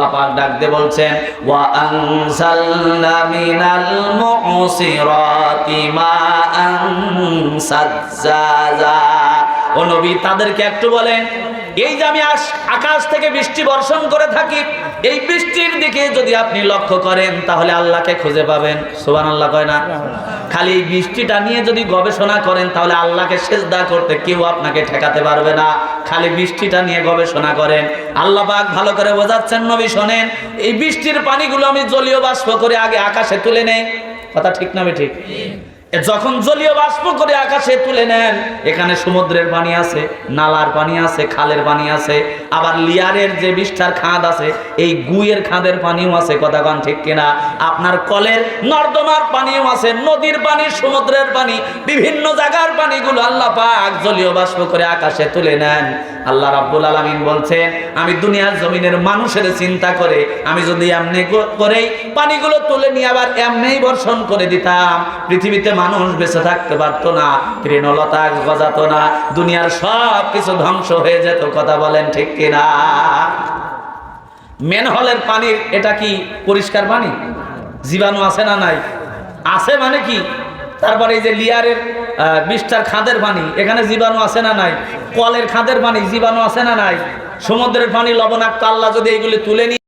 আল্লাহ পাক ডাক দিয়ে বলছেন, ওয়া আনসালনা মিনাল মুসিরাতি মাআন সাজ্জাজা। ও নবী তাদেরকে একটু বলেন এই যে আমি আকাশ থেকে বৃষ্টি বর্ষণ করে থাকি, এই বৃষ্টির দিকে যদি আপনি লক্ষ্য করেন, তাহলে আল্লাহকে খুঁজে পাবেন। সুবান আল্লাহ কয় না? খালি এই বৃষ্টিটা নিয়ে যদি গবেষণা করেন, তাহলে আল্লাহকে সেজদা করতে কেউ আপনাকে ঠেকাতে পারবে না। খালি বৃষ্টিটা নিয়ে গবেষণা করেন। আল্লাহ পাক ভালো করে বোঝাচ্ছেন, নবী শোনেন, এই বৃষ্টির পানিগুলো আমি জলীয় বাষ্প করে আগে আকাশে তুলে নেই। কথা ঠিক না ঠিক? যখন জলীয় বাষ্প করে আকাশে তুলে নেন, এখানে সমুদ্রের পানি আছে, নালার পানি আছে, খালের পানি আছে, আবার লিয়ারের যে বিষ্ঠার খাঁদ আছে এই গুয়ের খাদের পানিও আছে, কথা কন ঠিক কিনা? আপনার কলের নর্দমার পানিও আছে, নদীর পানি, সমুদ্রের পানি, বিভিন্ন জায়গার পানিগুলো আল্লাহ পাক জলীয় বাষ্প করে আকাশে তুলে নেন। আল্লাহ রাব্বুল আলামিন বলছেন, আমি দুনিয়ার জমিনের মানুষের চিন্তা করে, আমি যদি এমনি করেই পানিগুলো তুলে নিয়ে আবার এমনিই বর্ষণ করে দিতাম, পৃথিবীতে মানুষ বেঁচে থাকতে পারতো না, তৃণলতা গজাতো না, দুনিয়ার সব কিছু ধ্বংস হয়ে যেত, কথা বলেন ঠিক কিনা? পানি পানির এটা কি পরিষ্কার পানি? জীবাণু আছে না নাই? আছে মানে কি? তারপরে এই যে লিয়ারের বিষ্টার খাদের পানি, এখানে জীবাণু আছে না নাই? কলের খাদের পানি, জীবাণু আছে না নাই? সমুদ্রের পানি লবণাক্ত, আল্লাহ যদি এইগুলি তুলে নিয়ে